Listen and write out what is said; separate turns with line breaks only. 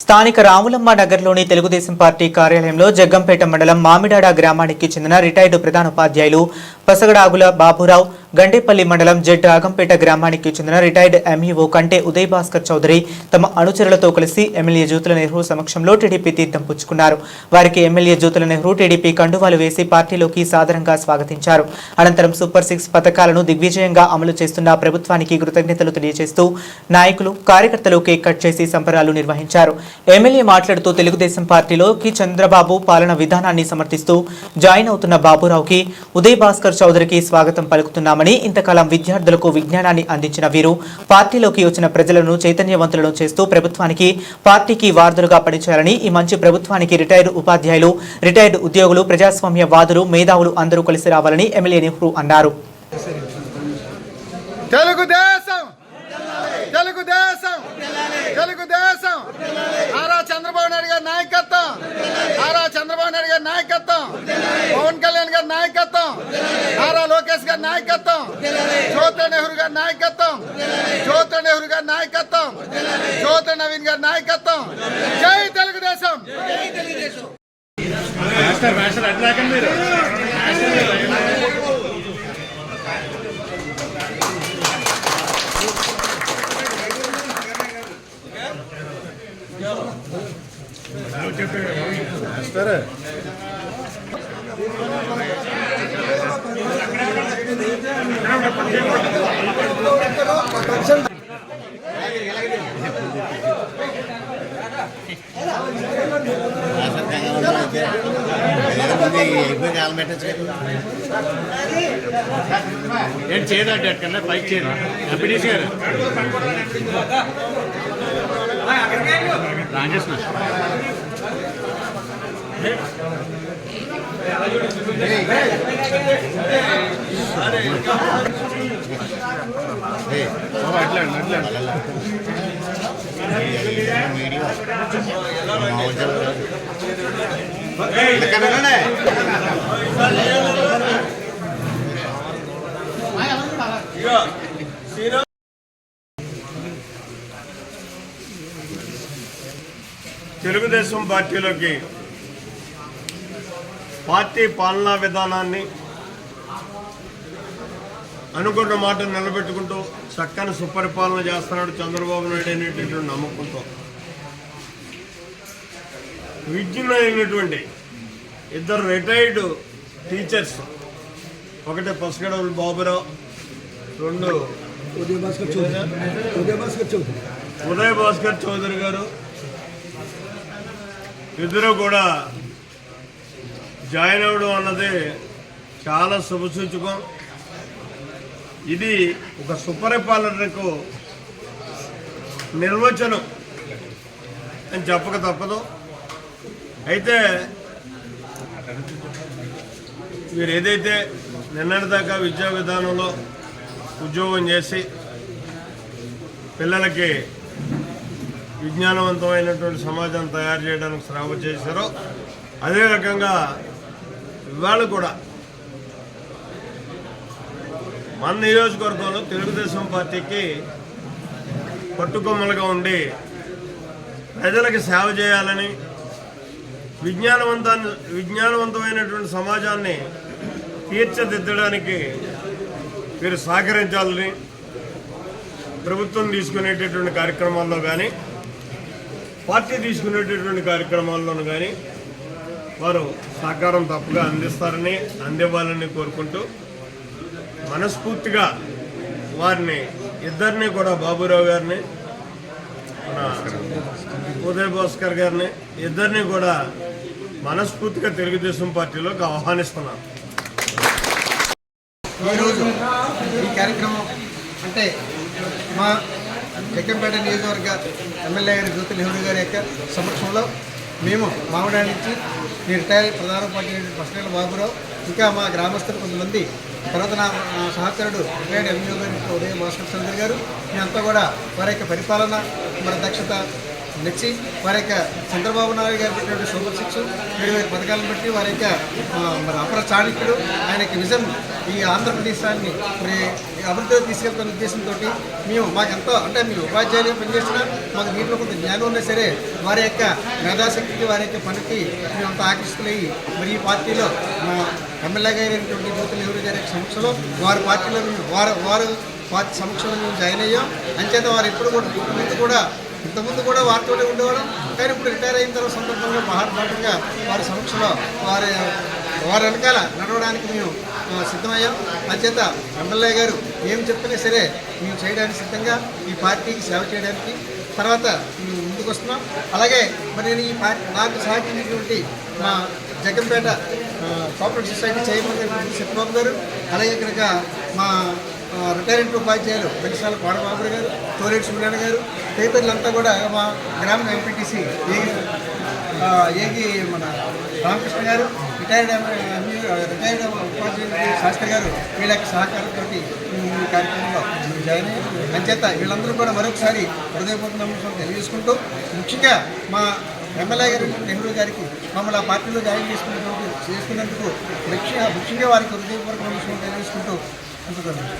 స్థానిక రాములమ్మ నగర్లోని తెలుగుదేశం పార్టీ కార్యాలయంలో జగ్గంపేట మండలం మామిడాడ గ్రామానికి చెందిన రిటైర్డ్ ప్రధానోపాధ్యాయులు పసగడాగుల బాబురావు గండేపల్లి మండలం జెడ్ రాగంపేట గ్రామానికి చెందిన రిటైర్డ్ ఎంఈఓ కంటే ఉదయ్ భాస్కర్ చౌదరి తమ అనుచరులతో కలిసి ఎమ్మెల్యే జ్యోతుల నెహ్రూ సమక్షంలో టీడీపీ తీర్థం పుచ్చుకున్నారు. వారికి ఎమ్మెల్యే జ్యోతుల నెహ్రూ టీడీపీ కండువాలు వేసి పార్టీలోకి సాదరంగా స్వాగతించారు. అనంతరం సూపర్ సిక్స్ పథకాలను దిగ్విజయంగా అమలు చేస్తున్న ప్రభుత్వానికి కృతజ్ఞతలు తెలియజేస్తూ నాయకులు కార్యకర్తలు కేక్ కట్ చేసి సంబరాలు నిర్వహించారు. ఎమ్మెల్యే మాట్లాడుతూ తెలుగుదేశం పార్టీలోకి చంద్రబాబు పాలన విధానాన్ని సమర్థిస్తూ జాయిన్ అవుతున్న బాబురావుకి ఉదయ్ భాస్కర్ చౌదరికి స్వాగతం చేస్తామని ఇంతకాలం విద్యార్థులకు విజ్ఞానాన్ని అందించిన వీరు పార్టీలోకి వచ్చిన ప్రజలను చైతన్యవంతులను చేస్తూ ప్రభుత్వానికి పార్టీకి వారధులుగా పనిచేయాలని ఈ మంచి ప్రభుత్వానికి రిటైర్డ్ ఉపాధ్యాయులు రిటైర్డ్ ఉద్యోగులు ప్రజాస్వామ్య వాదులు మేధావులు అందరూ కలిసి రావాలని ఎమ్మెల్యే నెహ్రూ అన్నారు.
తెలుగుదేశం! తెలుగుదేశం నారా చంద్రబాబు నాయుడు గారి నాయకత్వం నారా చంద్రబాబు నాయుడు గారి నాయకత్వం పవన్ కళ్యాణ్ గారి నాయకత్వం నారా లోకేష్ గారి నాయకత్వం జ్యోతి నెహ్రూ గారి నాయకత్వం జ్యోతి నెహ్రూ గారి నాయకత్వం జ్యోతి నవీన్ గారి నాయకత్వం జై తెలుగుదేశం
ఏం చేయదండి కన్నా పైకి చేయరు ఎంపీడీసీ గారు. రాజేష్
తెలుగుదేశం పార్టీలోకి పార్టీ పాలనా విధానాన్ని అనుకున్న మాట నిలబెట్టుకుంటూ చక్కని సుపరిపాలన చేస్తున్నాడు చంద్రబాబు నాయుడు అనేటటువంటి నమ్మకంతో. విద్యులైనటువంటి ఇద్దరు రిటైర్డ్ టీచర్స్ ఒకటి పసగడవులు బాబురావు రెండు
ఉదయ భాస్కర్ చౌదరి. ఉదయ భాస్కర్ చౌదరి.
ఉదయ్ భాస్కర్ చౌదరి గారు. ఇద్దరు కూడా జాయిన్ అవ్వడం అన్నది చాలా శుభసూచకం. ఇది ఒక సుపరిపాలనకు నిర్వచనం అని చెప్పక తప్పదు. అయితే మీరు ఏదైతే నిన్నటిదాకా విద్యా విధానంలో ఉద్యోగం చేసి పిల్లలకి విజ్ఞానవంతమైనటువంటి సమాజాన్ని తయారు చేయడానికి శ్రమ చేశారో అదే రకంగా ఇవాళ కూడా మన నియోజకవర్గంలో తెలుగుదేశం పార్టీకి పట్టుకొమ్మలుగా ఉండి ప్రజలకు సేవ చేయాలని విజ్ఞానవంతాన్ని విజ్ఞానవంతమైనటువంటి సమాజాన్ని తీర్చిదిద్దడానికి మీరు సహకరించాలని ప్రభుత్వం తీసుకునేటటువంటి కార్యక్రమాల్లో కానీ పార్టీ తీసుకునేటటువంటి కార్యక్రమాల్లోనూ కానీ వారు సహకారం తప్పుగా అందిస్తారని అందివ్వాలని కోరుకుంటూ మనస్ఫూర్తిగా వారిని ఇద్దరిని కూడా బాబురావు గారిని మన ఉదయ్ భాస్కర్ గారిని ఇద్దరిని కూడా మనస్ఫూర్తిగా తెలుగుదేశం పార్టీలోకి ఆహ్వానిస్తున్నాను
ఈరోజు ఈ కార్యక్రమం అంటే మా జగ్గంపేట నియోజకవర్గ ఎమ్మెల్యే గారి జ్యోతి నెహ్రూ గారి యొక్క సమక్షంలో మేము మామిడా నుంచి ఈ రిటైర్ ప్రధాన పార్టీ పసనేల బాబురావు. ఇంకా మా గ్రామస్తులు కొంతమంది తర్వాత నా సహచరుడు రిటైర్డ్ ఎమ్మెల్యే ఉదయం ఉదయ భాస్కర్ చంద్ర గారు. మేమంతా కూడా వారి యొక్క పరిపాలన మన దక్షత నచ్చి వారి యొక్క చంద్రబాబు నాయుడు గారు పెట్టినటువంటి సూపర్ సిక్స్ ఏడు వేరు పథకాలను బట్టి వారి యొక్క మన మరి అపర చాణక్యుడు ఆయన యొక్క విజన్ ఈ ఆంధ్రప్రదేశాన్ని మరి అభివృద్ధిలో తీసుకెళ్తున్న ఉద్దేశంతో మేము మాకెంతో అంటే మీరు ఉపాధ్యాయులుగా పనిచేసినా మాకు దీంట్లో కొంత జ్ఞానం ఉన్నా సరే వారి యొక్క మేధాశక్తికి వారి యొక్క పనికి మేమంతా అంత ఆకర్షితులయ్యి మరి ఈ పార్టీలో మా ఎమ్మెల్యే గారైనటువంటి జ్యోతి నెహ్రూ గారి సమక్షంలో వారి పార్టీలో మేము వారు వారు పార్టీ సమక్షంలో మేము జాయిన్ అయ్యాం. అంచేత వారు ఎప్పుడు కూడా ముందు కూడా ఇంతకుముందు కూడా వారితోనే ఉండేవాళ్ళం. కానీ ఇప్పుడు రిటైర్ అయిన తర్వాత సందర్భంగా మహాత్మాటంగా వారి సమక్షంలో వారి వారి వెనకాల నడవడానికి మేము సిద్ధమయ్యాం. అంచేత ఎమ్మెల్యే గారు ఏం చెప్పినా సరే మేము చేయడానికి సిద్ధంగా ఈ పార్టీకి సేవ చేయడానికి తర్వాత మేము వస్తున్నాం. అలాగే మరి నేను ఈ పార్టీ నాకు సహకరించినటువంటి మా Jaganpeta cooperative society chairman Satyababu గారు అలాగే ఇక్కడ మా రిటైర్మెంట్ ఉపాధ్యాయులు వెలిసాల కోడబాబు గారు తోరేటి సుబ్రహ్మణ్య గారు తదితరులంతా కూడా మా గ్రామ ఎంపీటీసీ ఏగి మన రామకృష్ణ గారు రిటైర్డ్ రిటైర్డ్ ఉపాధ్యాయులు శాస్త్రి గారు వీళ్ళ సహకారంతో ఈ కార్యక్రమంలో జాయిన్ అయ్యాం అంచేత వీళ్ళందరూ కూడా మరొకసారి హృదయపూర్వక నమస్కారం తెలియజేసుకుంటూ ముఖ్యంగా మా ఎమ్మెల్యే గారు నెహ్రూ గారికి మమ్మల్ని ఆ పార్టీలో జాయిన్ చేసుకున్నటువంటి చేసుకున్నందుకు ముఖ్యంగా ముఖ్యంగా వారికి హృదయపూర్వక నమస్కారం తెలియజేసుకుంటూ ఉంటున్నాను